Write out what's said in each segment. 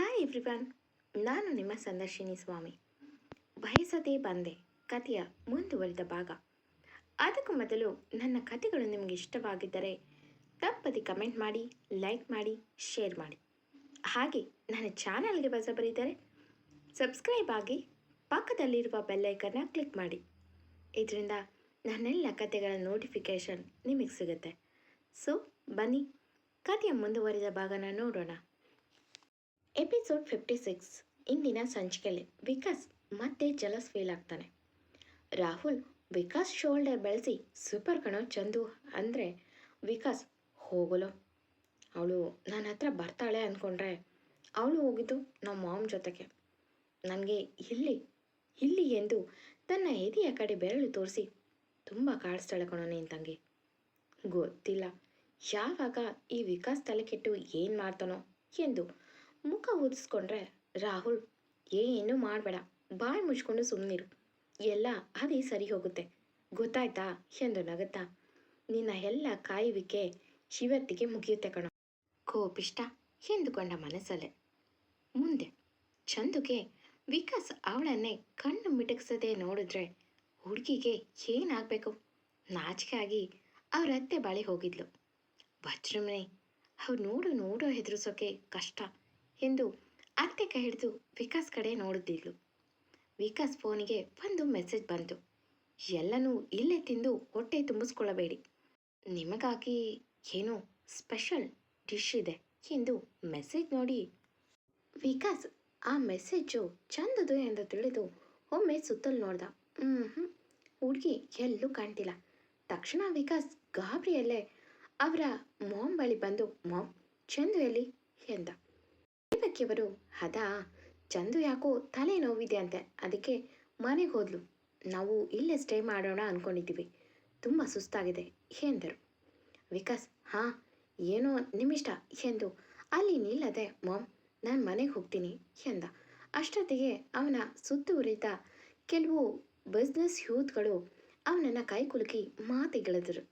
Hi everyone ನಾನು ನಿಮ್ಮ ಸಂದರ್ಶಿನಿ ಸ್ವಾಮಿ. ಬಯಸದೇ ಬಂದೆ ಕಥೆಯ ಮುಂದುವರಿದ ಭಾಗ. ಅದಕ್ಕೂ ಮೊದಲು ನನ್ನ ಕಥೆಗಳು ನಿಮಗೆ ಇಷ್ಟವಾಗಿದ್ದರೆ ತಪ್ಪದೆ ಕಮೆಂಟ್ ಮಾಡಿ ಲೈಕ್ ಮಾಡಿ ಶೇರ್ ಮಾಡಿ. ಹಾಗೆ ನನ್ನ ಚಾನಲ್ಗೆ ಬರೀದರೆ ಸಬ್ಸ್ಕ್ರೈಬ್ ಆಗಿ ಪಕ್ಕದಲ್ಲಿರುವ ಬೆಲ್ಲೈಕನ್ನ ಕ್ಲಿಕ್ ಮಾಡಿ. ಇದರಿಂದ ನನ್ನೆಲ್ಲ ಕಥೆಗಳ ನೋಟಿಫಿಕೇಷನ್ ನಿಮಗೆ ಸಿಗುತ್ತೆ. ಸೊ ಬನ್ನಿ ಕಥೆಯ ಮುಂದುವರಿದ ಭಾಗನ ನೋಡೋಣ. ಎಪಿಸೋಡ್ ಫಿಫ್ಟಿ ಸಿಕ್ಸ್, ಇಂದಿನ ಸಂಚಿಕೆಯಲ್ಲಿ ವಿಕಾಸ್ ಮತ್ತೆ ಜಲಸ್ ಫೀಲ್ ಆಗ್ತಾನೆ. ರಾಹುಲ್ ವಿಕಾಸ್ ಶೋಲ್ಡರ್ ಬೆಳೆಸಿ ಸೂಪರ್ ಕಣೋ ಚಂದು ಅಂದರೆ ವಿಕಾಸ್, ಹೋಗಲು. ಅವಳು ನನ್ನ ಹತ್ರ ಬರ್ತಾಳೆ ಅಂದ್ಕೊಂಡ್ರೆ ಅವಳು ಹೋಗಿದ್ದು ನಮ್ಮ ಮಾಮ್ ಜೊತೆಗೆ. ನನಗೆ ಇಲ್ಲಿ ಇಲ್ಲಿ ಎಂದು ತನ್ನ ಎದೆಯ ಕಡೆ ಬೆರಳು ತೋರಿಸಿ, ತುಂಬ ಕಾಡಿಸ್ತಾಳೆ ಕಣೋ ನೀನು ತಂಗಿ. ಗೊತ್ತಿಲ್ಲ, ಯಾವಾಗ ಈ ವಿಕಾಸ್ ತಲೆ ಕೆಟ್ಟು ಏನು ಮಾಡ್ತಾನೋ ಎಂದು ಮುಖ ಊದಿಸ್ಕೊಂಡ್ರೆ ರಾಹುಲ್ ಏನು ಮಾಡಬೇಡ. ಬಾಯಿ ಮುಚ್ಕೊಂಡು ಸುಮ್ಮನಿರು ಎಲ್ಲ ಅದೇ ಸರಿ ಹೋಗುತ್ತೆ. ಗೊತ್ತಾಯ್ತಾ? ಎಂದು ನಗುತ್ತಾ, ನಿನ್ನ ಎಲ್ಲ ಕಾಯುವಿಕೆ ಶಿವತ್ತಿಗೆ ಮುಗಿಯುತ್ತೆ ಕಣ. ಕೋಪಿಷ್ಟ? ಎಂದುಕೊಂಡ ಮನಸ್ಸಲ್ಲೇ. ಮುಂದೆ, ಚಂದುಗೆ, ವಿಕಾಸ್ ಅವಳನ್ನೇ ಕಣ್ಣು ಮಿಟುಕಿಸದೆ ನೋಡಿದ್ರೆ ಹುಡುಗಿಗೆ ಏನಾಗಬೇಕು? ನಾಚಿಕೆ ಆಗಿ ಅವ್ರ ಅತ್ತೆ ಬಳಿ ಹೋಗಿದ್ಲು. ವಜ್ರಮನೆ ಅವ್ರು ನೋಡು, ನೋಡೋ ಹೆದರಿಸೋಕೆ ಕಷ್ಟ. ಎಂದು ಅತ್ತೆ ಕೈ ಹಿಡಿದು ವಿಕಾಸ್ ಕಡೆ ನೋಡುತ್ತಿದ್ಲು. ವಿಕಾಸ್ ಫೋನಿಗೆ ಒಂದು ಮೆಸೇಜ್ ಬಂತು. ಎಲ್ಲನೂ ಇಲ್ಲೇ ತಿಂದು ಹೊಟ್ಟೆ ತುಂಬಿಸ್ಕೊಳ್ಳಬೇಡಿ. ನಿಮಗಾಗಿ ಏನೋ ಸ್ಪೆಷಲ್ ಡಿಶ್ ಇದೆ ಎಂದು ಮೆಸೇಜ್ ನೋಡಿ. ವಿಕಾಸ್ ಆ ಮೆಸೇಜು ಚಂದದು ಎಂದು ತಿಳಿದು ಒಮ್ಮೆ ಸುತ್ತಲು ನೋಡ್ದ. ಹ್ಞೂ ಹುಡುಗಿ ಎಲ್ಲೂ ಕಾಣ್ತಿಲ್ಲ. ತಕ್ಷಣ ವಿಕಾಸ್ ಗಾಬರಿಯಲ್ಲೇ ಅವರ ಮಾಮ್ ಬಂದು ಮಾಮ್ ಚಂದು ಎಲ್ಲಿ ಎಂದ. ಇದಕ್ಕಿವರು ಹದ, ಚಂದು ಯಾಕೋ ತಲೆ ನೋವಿದೆ ಅಂತೆ. ಅದಕ್ಕೆ ಮನೆಗೆ ಹೋದ್ಲು. ನಾವು ಇಲ್ಲೇ ಸ್ಟೇ ಮಾಡೋಣ ಅಂದ್ಕೊಂಡಿದ್ದೀವಿ ತುಂಬ ಸುಸ್ತಾಗಿದೆ, ಎಂದರು. ವಿಕಾಸ್, ಹಾಂ, ಏನೋ ನಿಮ್ಮಿಷ್ಟ, ಎಂದು. ಅಲ್ಲಿ ನಿಲ್ಲದೆ, ಮಾಮ್, ನಾನು ಮನೆಗೆ ಹೋಗ್ತೀನಿ, ಎಂದ. ಅಷ್ಟೊತ್ತಿಗೆ ಅವನ ಸುತ್ತುವರಿದ ಕೆಲವು ಬಿಸ್ನೆಸ್ ಯೂತ್ಗಳು ಅವನನ್ನು ಕೈ ಕುಲುಕಿ ಮಾತಿಗೆಳೆದರು.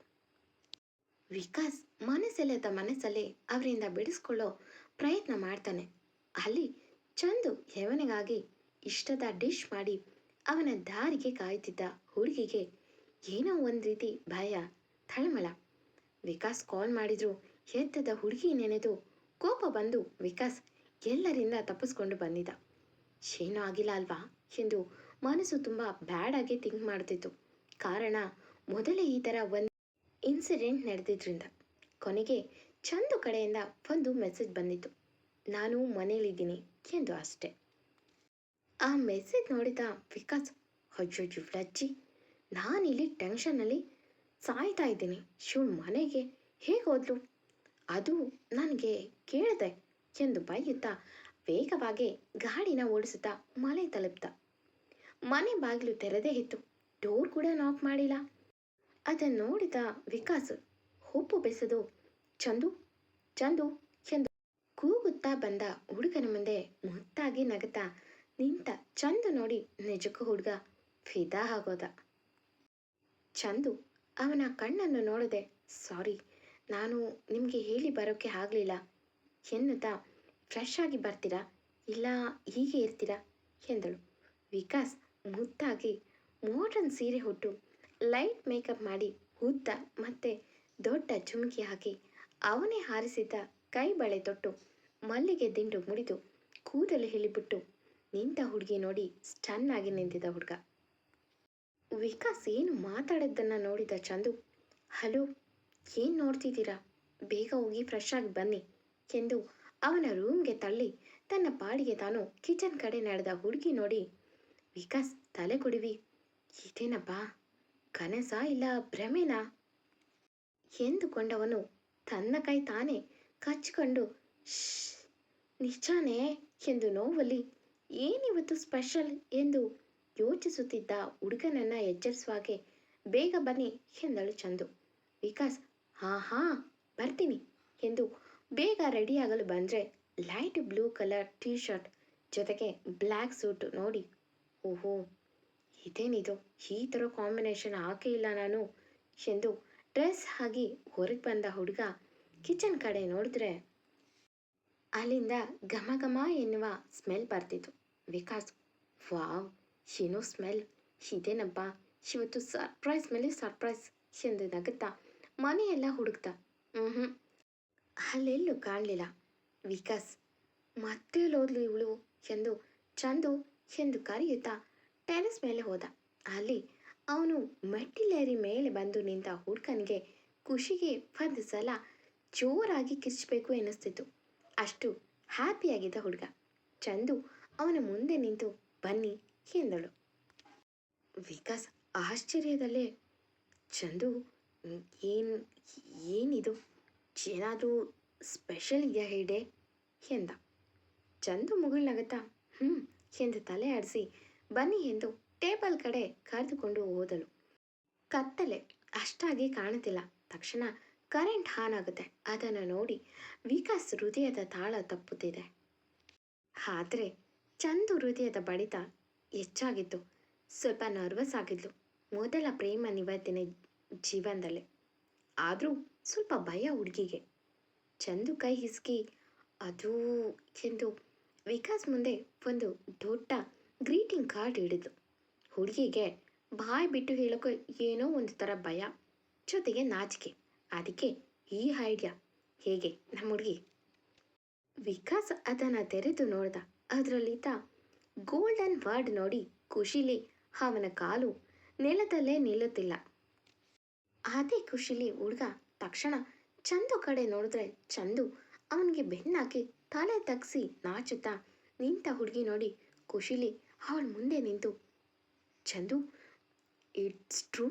ವಿಕಾಸ್, ಮನಸ್ಸೆಲ್ಲದ ಮನಸ್ಸಲ್ಲಿ ಅವರಿಂದ ಬಿಡಿಸ್ಕೊಳ್ಳೋ ಪ್ರಯತ್ನ ಮಾಡ್ತಾನೆ. ಅಲ್ಲಿ ಚಂದು ಯವನಿಗಾಗಿ ಇಷ್ಟದ ಡಿಶ್ ಮಾಡಿ ಅವನ ದಾರಿಗೆ ಕಾಯುತ್ತಿದ್ದ ಹುಡುಗಿಗೆ ಏನೋ ಒಂದು ರೀತಿ ಭಯ, ತಳಮಳ. ವಿಕಾಸ್ ಕಾಲ್ ಮಾಡಿದ್ರು, ಎದ್ದದ ಹುಡುಗಿ ನೆನೆದು ಕೋಪ ಬಂದು ವಿಕಾಸ್ ಎಲ್ಲರಿಂದ ತಪ್ಪಿಸ್ಕೊಂಡು ಬಂದಿದ್ದ. ಏನೂ ಆಗಿಲ್ಲ ಅಲ್ವಾ ಎಂದು ಮನಸ್ಸು ತುಂಬ ಬ್ಯಾಡಾಗಿ ಥಿಂಕ್ ಮಾಡ್ತಿತ್ತು ಕಾರಣ ಮೊದಲೇ ಈ ಥರ ಒಂದು ಇನ್ಸಿಡೆಂಟ್ ನಡೆದಿದ್ರಿಂದ ಕೊನೆಗೆ ಚಂದು ಕಡೆಯಿಂದ ಒಂದು ಮೆಸೇಜ್ ಬಂದಿತ್ತು. ನಾನು ಮನೇಲಿದ್ದೀನಿ ಎಂದು ಅಷ್ಟೆ. ಆ ಮೆಸೇಜ್ ನೋಡಿದ ವಿಕಾಸ್ ಅಜ್ಜೋ ಜುಬ್ಲಜ್ಜಿ ನಾನಿಲ್ಲಿ ಟೆನ್ಷನ್ನಲ್ಲಿ ಸಾಯ್ತಾ ಇದ್ದೀನಿ. ಶಿವನ್ ಮನೆಗೆ ಹೇಗೆ ಹೋದ್ಲು? ಅದು ನನಗೆ ಕೇಳಿದೆ ಎಂದು ಬೈಯುತ್ತಾ ವೇಗವಾಗಿ ಗಾಡಿನ ಓಡಿಸುತ್ತಾ ಮನೆ ತಲುಪ್ತ. ಮನೆ ಬಾಗಿಲು ತೆರೆದೇ ಇತ್ತು. ಡೋರ್ ಕೂಡ ನಾಕ್ ಮಾಡಿಲ್ಲ. ಅದನ್ನು ನೋಡಿದ ವಿಕಾಸ್ ಹುಪ್ಪು ಬೆಸೆದು, ಚಂದು ಚಂದು ಎಂದು ಕೂಗುತ್ತಾ ಬಂದ ಹುಡುಗನ ಮುಂದೆ ಮುತ್ತಾಗಿ ನಗತಾ ನಿಂತ ಚಂದು ನೋಡಿ ನಿಜಕ್ಕೂ ಹುಡುಗ ಫಿದಾ ಆಗೋದ. ಚಂದು ಅವನ ಕಣ್ಣನ್ನು ನೋಡದೆ, ಸಾರಿ, ನಾನು ನಿಮಗೆ ಹೇಳಿ ಬರೋಕೆ ಆಗಲಿಲ್ಲ. ಎನ್ನುತ್ತಾ, ಫ್ರೆಶ್ ಆಗಿ ಬರ್ತೀರಾ? ಇಲ್ಲ, ಹೀಗೆ ಇರ್ತೀರಾ? ಎಂದಳು. ವಿಕಾಸ್ ಮುದ್ದಾಗಿ ಮೋಡನ್ ಸೀರೆ ಹುಟ್ಟು ಲೈಟ್ ಮೇಕಪ್ ಮಾಡಿ ಉದ್ದ ಮತ್ತೆ ದೊಡ್ಡ ಚುಮಕಿ ಹಾಕಿ ಅವನೇ ಹಾರಿಸಿದ್ದ ಕೈ ಬಳೆ ತೊಟ್ಟು ಮಲ್ಲಿಗೆ ದಿಂಡು ಮುಡಿದು ಕೂದಲು ಹೇಳಿಬಿಟ್ಟು ನಿಂತ ಹುಡುಗಿ ನೋಡಿ ಸ್ಟನ್ ಆಗಿ ನಿಂತಿದ್ದ ಹುಡುಗ. ವಿಕಾಸ್ ಏನು ಮಾತಾಡಿದ್ದನ್ನು ನೋಡಿದ ಚಂದು ಹಲೋ ಏನು ನೋಡ್ತಿದ್ದೀರಾ? ಬೇಗ ಹೋಗಿ ಫ್ರೆಶ್ ಆಗಿ ಬನ್ನಿ ಎಂದು ಅವನ ರೂಮ್ಗೆ ತಳ್ಳಿ ತನ್ನ ಪಾಡಿಗೆ ತಾನು ಕಿಚನ್ ಕಡೆ ನಡೆದ ಹುಡುಗಿ ನೋಡಿ ವಿಕಾಸ್ ತಲೆ ಕೊಡಿವಿ. ಇದೇನಪ್ಪ? ಕನಸ ಇಲ್ಲ ಭ್ರಮೆನಾ? ಎಂದುಕೊಂಡವನು ತನ್ನ ಕೈ ತಾನೇ ಕಚ್ಕೊಂಡು "ಶ್ಶ್, ನಿಜಾನೇ ಎಂದು ನೋವಲ್ಲಿ, ಏನಿವತ್ತು ಸ್ಪೆಷಲ್ ಎಂದು ಯೋಚಿಸುತ್ತಿದ್ದ ಹುಡುಗನನ್ನ ಎಚ್ಚರಿಸುವಾಗೆ ಬೇಗ ಬನ್ನಿ ಎಂದಳು ಚಂದು. ವಿಕಾಸ್, ಹಾ ಹಾ, ಬರ್ತೀನಿ ಎಂದು ಬೇಗ ರೆಡಿಯಾಗಲು ಬಂದರೆ light blue colour T shirt ಜೊತೆಗೆ ಬ್ಲ್ಯಾಕ್ ಸೂಟ್ ನೋಡಿ, ಓಹೋ, ಇದೇನಿದು? ಈ ಥರ ಕಾಂಬಿನೇಷನ್ ಹಾಕೇ ಇಲ್ಲ ನಾನು ಎಂದು ಡ್ರೆಸ್ ಆಗಿ ಹೊರಗೆ ಬಂದ ಹುಡುಗ ಕಿಚನ್ ಕಡೆ ನೋಡಿದ್ರೆ ಅಲ್ಲಿಂದ ಘಮ ಘಮ ಎನ್ನುವ ಸ್ಮೆಲ್ ಬರ್ತಿತ್ತು. ವಿಕಾಸ್, ವಾವ್, ಏನೋ ಸ್ಮೆಲ್ ಇದೇನಪ್ಪ? ಇವತ್ತು ಸರ್ಪ್ರೈಸ್ ಮೇಲೆ ಸರ್ಪ್ರೈಸ್ ಎಂದು ನಗುತ್ತಾ ಮನೆಯೆಲ್ಲ ಹುಡುಕ್ತಾ. ಹ್ಞೂ ಹ್ಞೂ ಅಲ್ಲೆಲ್ಲೂ ಕಾಣಲಿಲ್ಲ. ವಿಕಾಸ್, ಮತ್ತೆ ಲೋದ್ಲು ಇವಳು? ಎಂದು ಚಂದು ಎಂದು ಕರೆಯುತ್ತಾ ಟೆರೆಸ್ ಮೇಲೆ ಹೋದ. ಅಲ್ಲಿ ಅವನು ಮೆಟ್ಟಿಲೇರಿ ಮೇಲೆ ಬಂದು ನಿಂತ ಹುಡುಗನಿಗೆ ಖುಷಿಗೆ ಒಂದು ಸಲ ಜೋರಾಗಿ ಕಿರ್ಚಬೇಕು ಎನಿಸ್ತಿತ್ತು ಅಷ್ಟು ಹ್ಯಾಪಿಯಾಗಿದ್ದ ಹುಡುಗ. ಚಂದು ಅವನ ಮುಂದೆ ನಿಂತು ಬನ್ನಿ ಎಂದಳು. ವಿಕಾಸ್ ಆಶ್ಚರ್ಯದಲ್ಲೇ, ಚಂದು, ಏನು, ಏನಿದು? ಏನಾದರೂ ಸ್ಪೆಷಲ್ ಇದೆಯಾ ಹೇಡೆ ಎಂದ. ಚಂದು ಮುಗುಳ್ನಗತ್ತಾ ಹ್ಞೂ ಎಂದು ತಲೆ ಆಡಿಸಿ ಬನ್ನಿ ಎಂದು ಟೇಬಲ್ ಕಡೆ ಕರೆದುಕೊಂಡು ಹೋದಳು. ಕತ್ತಲೆ ಅಷ್ಟಾಗಿ ಕಾಣುತ್ತಿಲ್ಲ. ತಕ್ಷಣ ಕರೆಂಟ್ ಹಾನ್ ಆಗುತ್ತೆ ಅದನ್ನು ನೋಡಿ ವಿಕಾಸ್ ಹೃದಯದ ತಾಳ ತಪ್ಪುತ್ತಿದೆ. ಆದರೆ ಚಂದು ಹೃದಯದ ಬಡಿತ ಹೆಚ್ಚಾಗಿತ್ತು. ಸ್ವಲ್ಪ ನರ್ವಸ್ ಆಗಿದ್ಲು. ಮೊದಲ ಪ್ರೇಮ ನಿವತ್ತಿನ ಜೀವನದಲ್ಲಿ. ಆದರೂ ಸ್ವಲ್ಪ ಭಯ ಹುಡುಗಿಗೆ. ಚಂದು ಕೈ ಹಿಸ್ಕಿ, ಅದು ಎಂದು ವಿಕಾಸ್ ಮುಂದೆ ಒಂದು ದೊಡ್ಡ ಗ್ರೀಟಿಂಗ್ ಕಾರ್ಡ್ ಹಿಡಿದು ಹುಡುಗಿಗೆ ಬಾಯಿ ಬಿಟ್ಟು ಹೇಳೋಕೆ ಏನೋ ಒಂದು ಥರ ಭಯ, ಜೊತೆಗೆ ನಾಚಿಕೆ. ಅದಕ್ಕೆ ಈ ಐಡಿಯಾ ಹೇಗೆ ನಮ್ಮ ಹುಡುಗಿ? ವಿಕಾಸ್ ಅದನ್ನು ತೆರೆದು ನೋಡ್ದ. ಅದರಲ್ಲಿದ್ದ ಗೋಲ್ಡನ್ ವರ್ಡ್ ನೋಡಿ ಖುಷಿಲಿ ಅವನ ಕಾಲು ನೆಲದಲ್ಲೇ ನಿಲ್ಲುತ್ತಿಲ್ಲ. ಅದೇ ಖುಷಿಲಿ ಹುಡುಗ ತಕ್ಷಣ ಚಂದು ಕಡೆ ನೋಡಿದ್ರೆ ಚಂದು ಅವನಿಗೆ ಬೆನ್ನಾಕಿ ತಲೆ ತಗ್ಸಿ ನಾಚುತ್ತಾ ನಿಂತ ಹುಡುಗಿ ನೋಡಿ ಖುಷಿಲಿ ಅವಳ ಮುಂದೆ ನಿಂತು, ಚಂದು ಇಟ್ಸ್ ಟ್ರೂ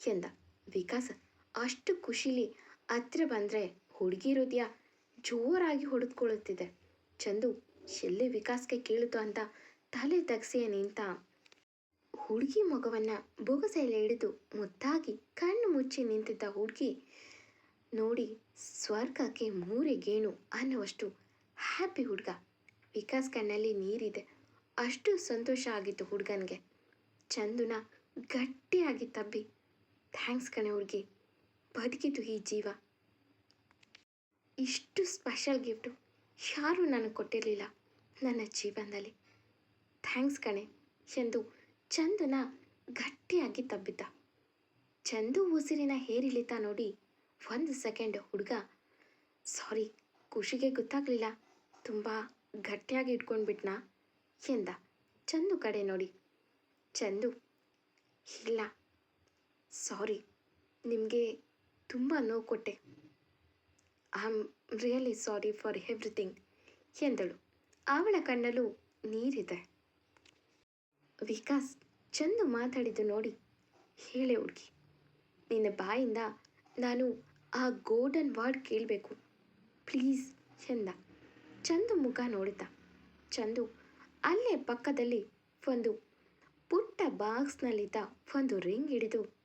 ಎಂದ. ವಿಕಾಸ್ ಅಷ್ಟು ಖುಷಿಲಿ ಹತ್ರ ಬಂದರೆ ಹುಡುಗಿ ಹೃದಯ ಜೋರಾಗಿ ಹೊಡೆದುಕೊಳ್ಳುತ್ತಿದೆ. ಚಂದು ಎಲ್ಲಿ ವಿಕಾಸ್ಗೆ ಕೇಳಿತು ಅಂತ ತಲೆ ತಗ್ಸಿ ನಿಂತ ಹುಡುಗಿ ಮಗವನ್ನು ಬೊಗಸೆಯಲ್ಲಿ ಹಿಡಿದು ಮುದ್ದಾಗಿ ಕಣ್ಣು ಮುಚ್ಚಿ ನಿಂತಿದ್ದ ಹುಡುಗಿ ನೋಡಿ ಸ್ವರ್ಗಕ್ಕೆ ಮೂರೆ ಗೇಣು ಅನ್ನುವಷ್ಟು ಹ್ಯಾಪಿ ಹುಡುಗ. ವಿಕಾಸ್ ಕಣ್ಣಲ್ಲಿ ನೀರಿದೆ. ಅಷ್ಟು ಸಂತೋಷ ಆಗಿತ್ತು ಹುಡುಗನಿಗೆ. ಚಂದುನ ಗಟ್ಟಿಯಾಗಿ ತಬ್ಬಿ ಥ್ಯಾಂಕ್ಸ್ ಕಣೆ ಹುಡುಗಿ. ಬದುಕಿತು ಈ ಜೀವ. ಇಷ್ಟು ಸ್ಪೆಷಲ್ ಗಿಫ್ಟು ಯಾರೂ ನನಗೆ ಕೊಟ್ಟಿರಲಿಲ್ಲ ನನ್ನ ಜೀವನದಲ್ಲಿ. ಥ್ಯಾಂಕ್ಸ್ ಕಣೆ. ಎಂದು ಚಂದನ ಗಟ್ಟಿಯಾಗಿ ತಬ್ಬಿದ್ದ. ಚಂದು ಉಸಿರಿನ ಹೇರಿಳಿತ ನೋಡಿ ಒಂದು ಸೆಕೆಂಡ್ ಹುಡುಗ ಸಾರಿ ಖುಷಿಗೆ ಗೊತ್ತಾಗಲಿಲ್ಲ. ತುಂಬ ಗಟ್ಟಿಯಾಗಿ ಇಟ್ಕೊಂಡ್ಬಿಟ್ನಾ? ಎಂದ. ಚಂದು ಕಡೆ ನೋಡಿ. ಚಂದು, ಇಲ್ಲ. ಸಾರಿ ನಿಮಗೆ ತುಂಬ ನೋವು ಕೊಟ್ಟೆ. I am really sorry for everything ಎಂದಳು. ಅವಳ ಕಣ್ಣಲ್ಲೂ ನೀರಿದೆ. ವಿಕಾಸ್ ಚಂದು ಮಾತಾಡಿದ್ದು ನೋಡಿ. ಹೇಳೆ ಹುಡುಗಿ, ನಿನ್ನ ಬಾಯಿಂದ ನಾನು ಆ ಗೋಲ್ಡನ್ ವರ್ಡ್ ಕೇಳಬೇಕು. ಪ್ಲೀಸ್, ಎಂದ. ಚಂದು ಮುಖ ನೋಡಿದ. ಚಂದು ಅಲ್ಲೇ ಪಕ್ಕದಲ್ಲಿ ಒಂದು ಪುಟ್ಟ ಬಾಕ್ಸ್ನಲ್ಲಿದ್ದ ಒಂದು ರಿಂಗ್ ಹಿಡಿದು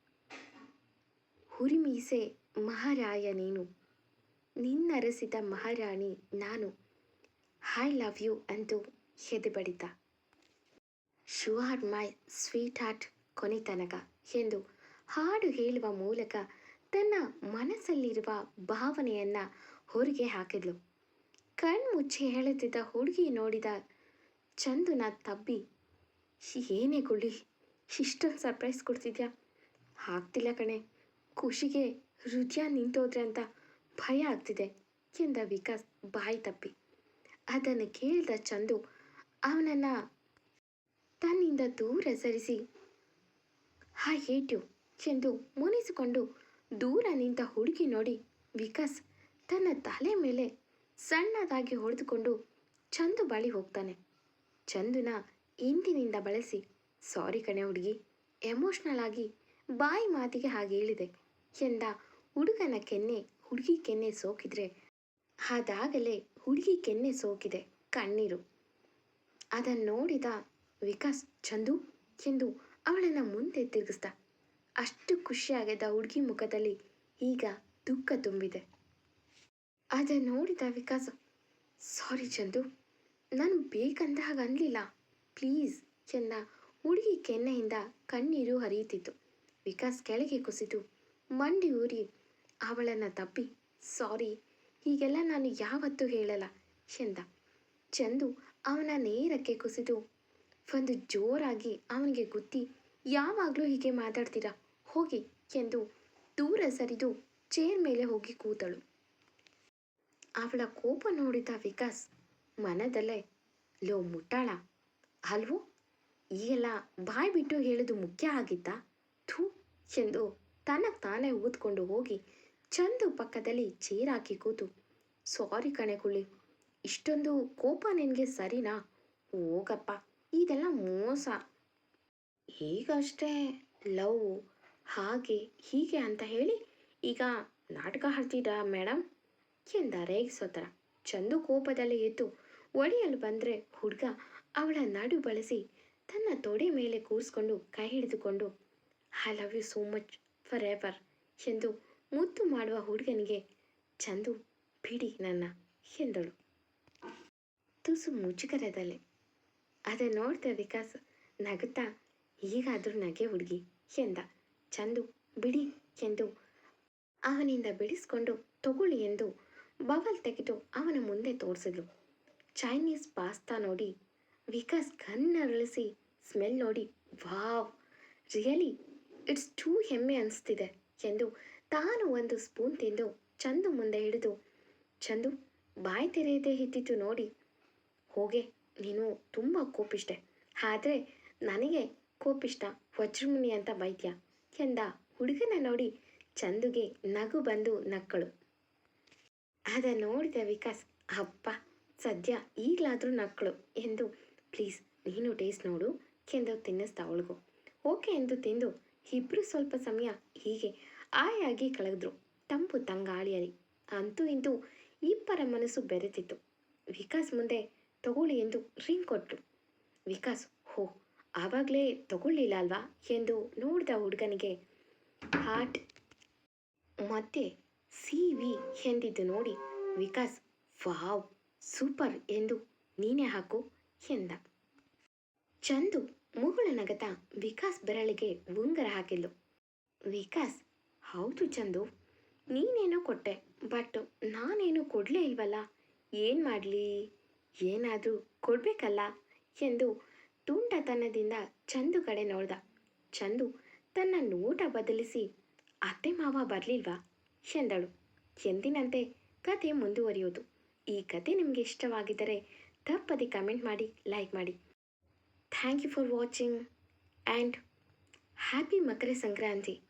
ಹುರಿಮೀಸೆ ಮಹಾರಾಯ ನೀನು ನಿನ್ನರಸಿದ ಮಹಾರಾಣಿ ನಾನು. ಹೈ ಲವ್ ಯು ಎಂದು ಎದೆ ಬಡಿದ ಶು ಆರ್ ಮೈ ಸ್ವೀಟ್ ಹಾರ್ಟ್ ಕೊನೆ ತನಕ ಎಂದು ಹಾಡು ಹೇಳುವ ಮೂಲಕ ತನ್ನ ಮನಸ್ಸಲ್ಲಿರುವ ಭಾವನೆಯನ್ನು ಹೊರಗೆ ಹಾಕಿದ್ಲು. ಕಣ್ಮುಚ್ಚಿ ಹೇಳುತ್ತಿದ್ದ ಹುಡುಗಿ ನೋಡಿದ ಚಂದುನ ತಬ್ಬಿ, ಏನೇ ಗುಳ್ಳಿ, ಇಷ್ಟೊಂದು ಸರ್ಪ್ರೈಸ್ ಕೊಡ್ತಿದ್ಯಾ? ಆಗ್ತಿಲ್ಲ ಕಣೆ. ಖುಷಿಗೆ ಹೃದಯ ನಿಂತೋದ್ರೆ ಅಂತ ಭಯ ಆಗ್ತಿದೆ. ಎಂದ ವಿಕಾಸ್ ಬಾಯಿ ತಪ್ಪಿ. ಅದನ್ನು ಕೇಳಿದ ಚಂದು ಅವನನ್ನ ತನ್ನಿಂದ ದೂರ ಸರಿಸಿ, ಹಾ ಹೇಟು ಎಂದು ಮುನಿಸಿಕೊಂಡು ದೂರ ನಿಂತ ಹುಡುಗಿ ನೋಡಿ ವಿಕಾಸ್ ತನ್ನ ತಲೆ ಮೇಲೆ ಸಣ್ಣದಾಗಿ ಹೊಡೆದುಕೊಂಡು ಚಂದು ಬಳಿ ಹೋಗ್ತಾನೆ. ಚಂದುನ ಇಂದಿನಿಂದ ಬಳಸಿ, ಸಾರಿ ಕಣೆ ಹುಡುಗಿ, ಎಮೋಷ್ನಲ್ ಆಗಿ ಬಾಯಿ ಮಾತಿಗೆ ಹಾಗೆ ಹೇಳಿದೆ. ಎಂದ ಹುಡುಗನ ಕೆನ್ನೆ ಹುಡುಗಿ ಕೆನ್ನೆ ಸೋಕಿದ್ರೆ, ಅದಾಗಲೇ ಹುಡುಗಿ ಕೆನ್ನೆ ಸೋಕಿದೆ ಕಣ್ಣೀರು. ಅದನ್ನು ನೋಡಿದ ವಿಕಾಸ್, ಚಂದು ಎಂದು ಅವಳನ್ನು ಮುಂದೆ ತಿರುಗಿಸ್ದ. ಅಷ್ಟು ಖುಷಿಯಾಗಿದ್ದ ಹುಡುಗಿ ಮುಖದಲ್ಲಿ ಈಗ ದುಃಖ ತುಂಬಿದೆ. ಅದನ್ನು ನೋಡಿದ ವಿಕಾಸ್, ಸಾರಿ ಚಂದು, ನಾನು ಬೇಕಂದ ಹಾಗೆ ಅನ್ನಲಿಲ್ಲ ಪ್ಲೀಸ್. ಎಂದ ಹುಡುಗಿ ಕೆನ್ನೆಯಿಂದ ಕಣ್ಣೀರು ಹರಿಯುತ್ತಿತ್ತು. ವಿಕಾಸ್ ಕೆಳಗೆ ಕುಸಿದು ಮಂಡಿ ಊರಿ ಅವಳನ್ನು ತಪ್ಪಿ. ಸಾರಿ, ಹೀಗೆಲ್ಲ ನಾನು ಯಾವತ್ತೂ ಹೇಳಲ್ಲ ಎಂದ ಚಂದು ಅವನ ನೇರಕ್ಕೆ ಕುಸಿದು, ಒಂದು ಜೋರಾಗಿ ಅವನಿಗೆ ಗುತ್ತಿ ಯಾವಾಗಲೂ ಹೀಗೆ ಮಾತಾಡ್ತೀರಾ? ಹೋಗಿ ಎಂದು ದೂರ ಸರಿದು ಚೇರ್ ಮೇಲೆ ಹೋಗಿ ಕೂತಳು. ಅವಳ ಕೋಪ ನೋಡಿದ ವಿಕಾಸ್, ಮನದಲ್ಲೇ, ಲೋ ಮುಟ್ಟಾಳ, ಅಲ್ವೋ? ಈಗೆಲ್ಲ ಬಾಯಿ ಬಿಟ್ಟು ಹೇಳೋದು ಮುಖ್ಯ ಆಗಿತ್ತಾ? ಥೂ ಎಂದು ತನಗೆ ತಾನೇ ಊದ್ಕೊಂಡು ಹೋಗಿ ಚಂದು ಪಕ್ಕದಲ್ಲಿ ಚೇರ್ ಹಾಕಿ ಕೂತು. ಸಾರಿ ಕಣೆ ಇಷ್ಟೊಂದು ಕೋಪ ನಿನಗೆ ಸರಿನಾ? ಹೋಗಪ್ಪ, ಇದೆಲ್ಲ ಮೋಸ. ಈಗಷ್ಟೇ ಲವ್, ಹಾಗೆ ಹೀಗೆ ಅಂತ ಹೇಳಿ ಈಗ ನಾಟಕ ಹಾಡ್ತೀರಾ ಮೇಡಮ್ ಎಂದ ರೇಗಿಸೋತರ ಚಂದು ಕೋಪದಲ್ಲಿ ಎದ್ದು ಒಡೆಯಲು ಬಂದರೆ ಹುಡುಗ ಅವಳ ನಡು ಬಳಸಿ ತನ್ನ ತೊಡೆ ಮೇಲೆ ಕೂರಿಸ್ಕೊಂಡು ಕೈ ಹಿಡಿದುಕೊಂಡು I love you so much for ever ಎಂದು ಮುದ್ದು ಮಾಡುವ ಹುಡುಗನಿಗೆ ಚಂದು, ಬಿಡಿ ನನ್ನ, ಎಂದಳು. ತುಸು ಮುಜುಗರದಲ್ಲೇ. ಅದನ್ನು ನೋಡಿದ ವಿಕಾಸ್ ನಗುತ್ತಾ ಈಗಾದರೂ ನಗೆ ಹುಡುಗಿ, ಎಂದ. ಚಂದು, ಬಿಡಿ, ಎಂದು ಅವನಿಂದ ಬಿಡಿಸ್ಕೊಂಡು ತಗೊಳ್ಳಿ ಎಂದು ಬವಲ್ ತೆಗೆದು ಅವನ ಮುಂದೆ ತೋರಿಸಿದ್ಲು. ಚೈನೀಸ್ ಪಾಸ್ತಾ ನೋಡಿ, ವಿಕಾಸ್ ಕಣ್ಣರಳಿಸಿ ಸ್ಮೆಲ್ ನೋಡಿ, ವಾವ್, ರಿಯಲಿ ಇಟ್ಸ್ ಟೂ ಹೆಮ್ಮೆ ಅನಿಸ್ತಿದೆ. ಎಂದು ತಾನು ಒಂದು ಸ್ಪೂನ್ ತಿಂದು ಚಂದು ಮುಂದೆ ಹಿಡಿದು ಚಂದು, ಬಾಯಿ ತೆರೆಯದೇ ಇದ್ದಿದ್ದು ನೋಡಿ. ಹೋಗೆ, ನೀನು ತುಂಬ ಕೋಪಿಷ್ಟೆ. ಆದರೆ ನನಗೆ ಕೋಪಿಷ್ಟ ವಜ್ರಮುನಿ ಅಂತ ವೈದ್ಯ ಎಂದ ಹುಡುಗನ ನೋಡಿ ಚಂದುಗೆ ನಗು ಬಂದು ನಕ್ಕಳು. ಅದ ನೋಡಿದ ವಿಕಾಸ್, ಅಪ್ಪ, ಸದ್ಯ ಈಗಲಾದರೂ ನಕ್ಕಳು. ಎಂದು, ಪ್ಲೀಸ್, ನೀನು ಟೇಸ್ಟ್ ನೋಡು, ಎಂದು ತಿನ್ನಿಸ್ತಾ ಅವಳಿಗೂ. ಓಕೆ, ಎಂದು ತಿಂದು ಇಬ್ಬರು ಸ್ವಲ್ಪ ಸಮಯ ಹೀಗೆ ಆಯಾಗಿ ಕಳೆದ್ರು. ತಂಪು ತಂಗಾಳಿಯಲ್ಲಿ. ಅಂತೂ ಇಂತೂ ಇಬ್ಬರ ಮನಸ್ಸು ಬೆರೆತಿತ್ತು. ವಿಕಾಸ್ ಮುಂದೆ ತಗೊಳ್ಳಿ ಎಂದು ರಿಂಗ್ ಕೊಟ್ಟರು ವಿಕಾಸ್, ಹೋ, ಆವಾಗಲೇ ತಗೊಳ್ಳಿಲ್ಲ ಅಲ್ವಾ ಎಂದು ನೋಡಿದ ಹುಡುಗನಿಗೆ ಹಾರ್ಟ್ ಮತ್ತೆ ಸಿ ವಿ ಎಂದಿದ್ದು ನೋಡಿ ವಿಕಾಸ್, ವಾವ್, ಸೂಪರ್ ಎಂದು ನೀನೇ ಹಾಕು ಎಂದ. ಚಂದು ಮುಗುಳ ನಗತ ವಿಕಾಸ್ ಬೆರಳಿಗೆ ಉಂಗರ ಹಾಕಿದ್ಲು. ವಿಕಾಸ್, ಹೌದು ಚಂದು, ನೀನೇನೋ ಕೊಟ್ಟೆ, ಬಟ್ ನಾನೇನು ಕೊಡಲೇ ಇಲ್ವಲ್ಲ? ಏನು ಮಾಡಲಿ? ಏನಾದರೂ ಕೊಡಬೇಕಲ್ಲ? ಎಂದು ತುಂಟತನದಿಂದ ಚಂದು ಕಡೆ ನೋಡ್ದ. ಚಂದು ತನ್ನ ನೋಟ ಬದಲಿಸಿ, ಅತ್ತೆ ಮಾವ ಬರಲಿಲ್ವಾ? ಎಂದಳು. ಎಂದಿನಂತೆ ಕತೆ ಮುಂದುವರಿಯೋದು. ಈ ಕತೆ ನಿಮಗೆ ಇಷ್ಟವಾಗಿದ್ದರೆ ತಪ್ಪದೆ ಕಮೆಂಟ್ ಮಾಡಿ, ಲೈಕ್ ಮಾಡಿ. Thank you for watching and Happy Makara Sankranti.